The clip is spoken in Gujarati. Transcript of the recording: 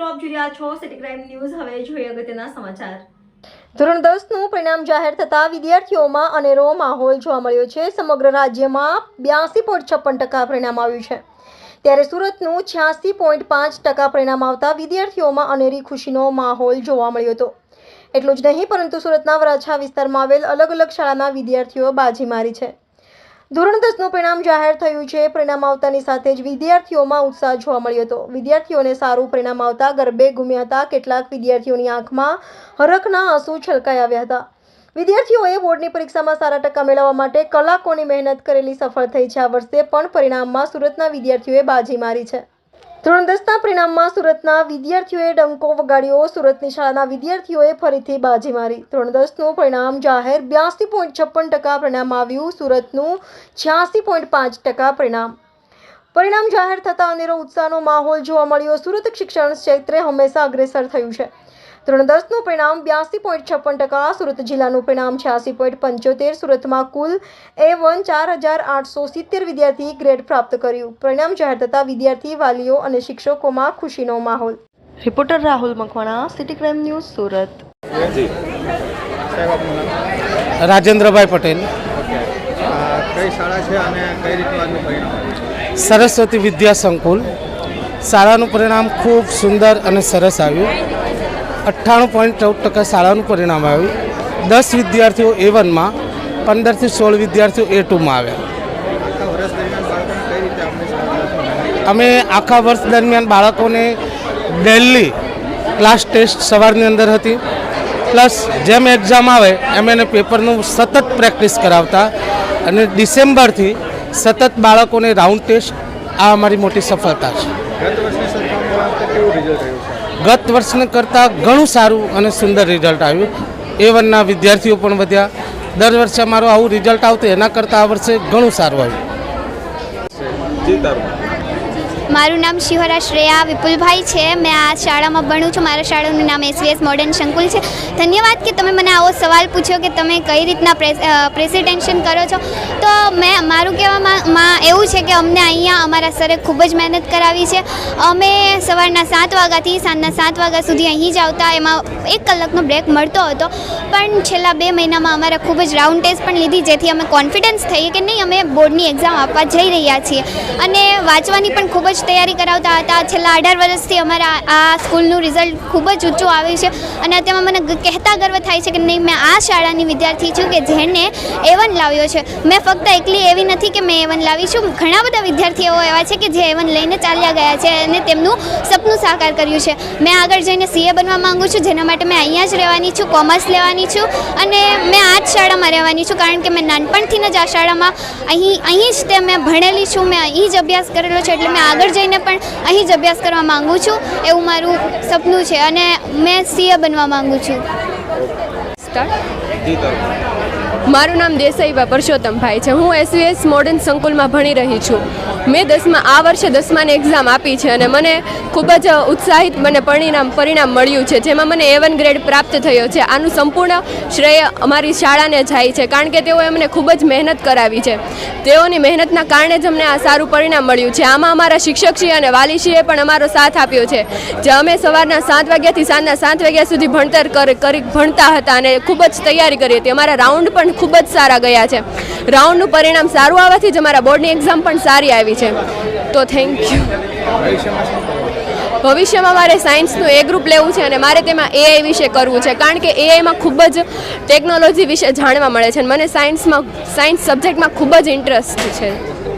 મિત્રો આપ જોઈ ધોરણ દસનું પરિણામ જાહેર થતાં વિદ્યાર્થીઓમાં અનેરો માહોલ જોવા મળ્યો છે. સમગ્ર રાજ્યમાં બ્યાસી પોઈન્ટ છપ્પન ટકા પરિણામ આવ્યું છે. ત્યારે સુરતનું છ્યાસી પોઈન્ટ પાંચ ટકા પરિણામ આવતા વિદ્યાર્થીઓમાં અનેરી ખુશીનો માહોલ જોવા મળ્યો હતો. એટલું જ નહીં, પરંતુ સુરતના વરાછા વિસ્તારમાં આવેલ અલગ અલગ શાળાના વિદ્યાર્થીઓ બાજી મારી છે. ધોરણ દસનું પરિણામ જાહેર થયું છે. પરિણામ આવતાની સાથે જ વિદ્યાર્થીઓમાં ઉત્સાહ જોવા મળ્યો હતો. વિદ્યાર્થીઓને સારું પરિણામ આવતા ગરબે ઘૂમ્યા હતા. કેટલાક વિદ્યાર્થીઓની આંખમાં હરખના આંસુ છલકાઈ આવ્યા હતા. વિદ્યાર્થીઓએ બોર્ડની પરીક્ષામાં સારા ટકા મેળવવા માટે કલાકોની મહેનત કરેલી સફળ થઈ છે. આ વર્ષે પણ પરિણામમાં સુરતના વિદ્યાર્થીઓએ બાજી મારી છે. ધોરણ દસના પરિણામમાં સુરતના વિદ્યાર્થીઓએ ડંકો વગાડ્યો. સુરતની શાળાના વિદ્યાર્થીઓએ ફરીથી બાજી મારી. ધોરણ દસનું પરિણામ જાહેર બ્યાસી પોઈન્ટ છપ્પન ટકા પરિણામ આવ્યું. સુરતનું છ્યાસી પોઈન્ટ પાંચ ટકા પરિણામ. પરિણામ જાહેર થતાં અનેરો ઉત્સાહનો માહોલ જોવા મળ્યો. સુરત શિક્ષણ ક્ષેત્રે હંમેશા અગ્રેસર થયું છે. ધોરણ દસનું પરિણામ બ્યાસી પોઈન્ટ છપ્પન ટકા સુરત જિલ્લાનું પરિણામ છ્યાસી પોઈન્ટ પંચોતેર સુરતમાં કુલ એ વન ચાર હજાર આઠસો સિત્તેર વિદ્યાર્થી ગ્રેડ પ્રાપ્ત કર્યું. પરિણામ જાહેર થતાં વિદ્યાર્થી વાલીઓ અને શિક્ષકોમાં ખુશીનો માહોલ. Reporter Rahul Makwana city crime news Surat. Rajendrabhai Patel. કઈ શાળા છે અને કઈ રીતનું પરિણામ? સરસ્વતી વિદ્યા સંકુલ. શાળાનું પરિણામ ખૂબ સુંદર અને સરસ આવ્યું. અઠ્ઠાણું પોઈન્ટ ચૌદ ટકા શાળાનું પરિણામ આવ્યું. દસ વિદ્યાર્થીઓ એ વનમાં પંદરથી સોળ વિદ્યાર્થીઓ એ ટુમાં આવ્યા. અમે આખા વર્ષ દરમિયાન બાળકોને ડેલી ક્લાસ ટેસ્ટ સવારની અંદર હતી. પ્લસ જેમ એક્ઝામ આવે, એમ એને પેપરનું સતત પ્રેક્ટિસ કરાવતા અને ડિસેમ્બરથી સતત બાળકોને રાઉન્ડ ટેસ્ટ આ અમારી મોટી સફળતા છે. ગત વર્ષની કરતાં ઘણું સારું અને સુંદર રિઝલ્ટ આવ્યું. એ વનના વિદ્યાર્થીઓ પણ વધ્યા. દર વર્ષે અમારું આવું રિઝલ્ટ આવતું, એના કરતાં આ વર્ષે ઘણું સારું આવ્યું. મારું નામ શિહોરા શ્રેયા વિપુલભાઈ છે. મેં આ શાળામાં ભણું છું. મારા શાળાનું નામ એસવીએસ મોડર્ન સંકુલ છે. ધન્યવાદ કે તમે મને આવો સવાલ પૂછ્યો કે તમે કઈ રીતના પ્રેસિડેન્શન કરો છો. તો મેં, મારું કહેવામાં એવું છે કે અમને અહીંયા અમારા સરે ખૂબ જ મહેનત કરાવી છે. અમે સવારના સાત વાગ્યાથી સાંજના સાત વાગ્યા સુધી અહીં જ આવતા. એમાં એક કલાકનો બ્રેક મળતો હતો. પણ છેલ્લા બે મહિનામાં અમારે ખૂબ જ રાઉન્ડ ટેસ્ટ પણ લીધી, જેથી અમે કોન્ફિડન્સ થઈએ કે નહીં, અમે બોર્ડની એક્ઝામ આપવા જઈ રહ્યા છીએ. અને વાંચવાની પણ ખૂબ જ તૈયારી કરાવતા હતા. છેલ્લા અઢાર વર્ષથી અમારા આ સ્કૂલનું રિઝલ્ટ ખૂબ જ ઊંચું આવ્યું છે. અને તેમાં મને કહેતા ગર્વ થાય છે કે નહીં, મેં આ શાળાની વિદ્યાર્થી છું કે જેને એવન લાવ્યો છે. મેં ફક્ત એકલી એવી નથી કે મેં એવન લાવી છું. ઘણા બધા વિદ્યાર્થીઓ એવા છે કે જે એવન લઈને ચાલ્યા ગયા છે અને તેમનું સપનું સાકાર કર્યું છે. મેં આગળ જઈને સીએ બનવા માંગુ છું. જેના માટે મેં અહીંયા જ રહેવાની છું, કોમર્સ લેવાની છું. અને મેં જ શાળામાં રહેવાની છું કારણ કે મેં નાનપણથી જ આ શાળામાં અહીં અહીં જ તે મેં ભણેલી છું. મેં અહીં જ અભ્યાસ કરેલો છે એટલે મેં આગળ જઈને પણ અહીં જ અભ્યાસ કરવા માંગુ છું. એવું મારું સપનું છે અને મેં સીએ બનવા માગું છું. મારું નામ દેસાઈબા પરસોત્તમભાઈ છે. હું એસવીએસ મોડર્ન સંકુલમાં ભણી રહી છું. મેં દસમા, આ વર્ષે દસમાની એક્ઝામ આપી છે અને મને ખૂબ જ ઉત્સાહિત મને પરિણામ પરિણામ મળ્યું છે, જેમાં મને એ વન ગ્રેડ પ્રાપ્ત થયો છે. આનું સંપૂર્ણ શ્રેય અમારી શાળાને જાય છે, કારણ કે તેઓએ અમને ખૂબ જ મહેનત કરાવી છે. તેઓની મહેનતના કારણે જ અમને આ સારું પરિણામ મળ્યું છે. આમાં અમારા શિક્ષકશ્રી અને વાલીશ્રીએ પણ અમારો સાથ આપ્યો છે, જે અમે સવારના સાત વાગ્યાથી સાંજના સાત વાગ્યા સુધી ભણતર કરી કરી ભણતા હતા અને ખૂબ જ તૈયારી કરી હતી. અમારા રાઉન્ડ પણ ખૂબ જ સારા ગયા છે. રાઉન્ડનું પરિણામ સારું આવવાથી જ અમારા બોર્ડની એક્ઝામ પણ સારી આવી છે. તો થેન્ક યુ ભવિષ્યમાં મારે સાયન્સનું એ ગ્રુપ લેવું છે અને મારે તેમાં એઆઈ વિશે કરવું છે. કારણ કે એઆઈમાં ખૂબ જ ટેકનોલોજી વિશે જાણવા મળે છે અને મને સાયન્સમાં સાયન્સ સબ્જેક્ટમાં ખૂબ જ ઇન્ટરેસ્ટ છે.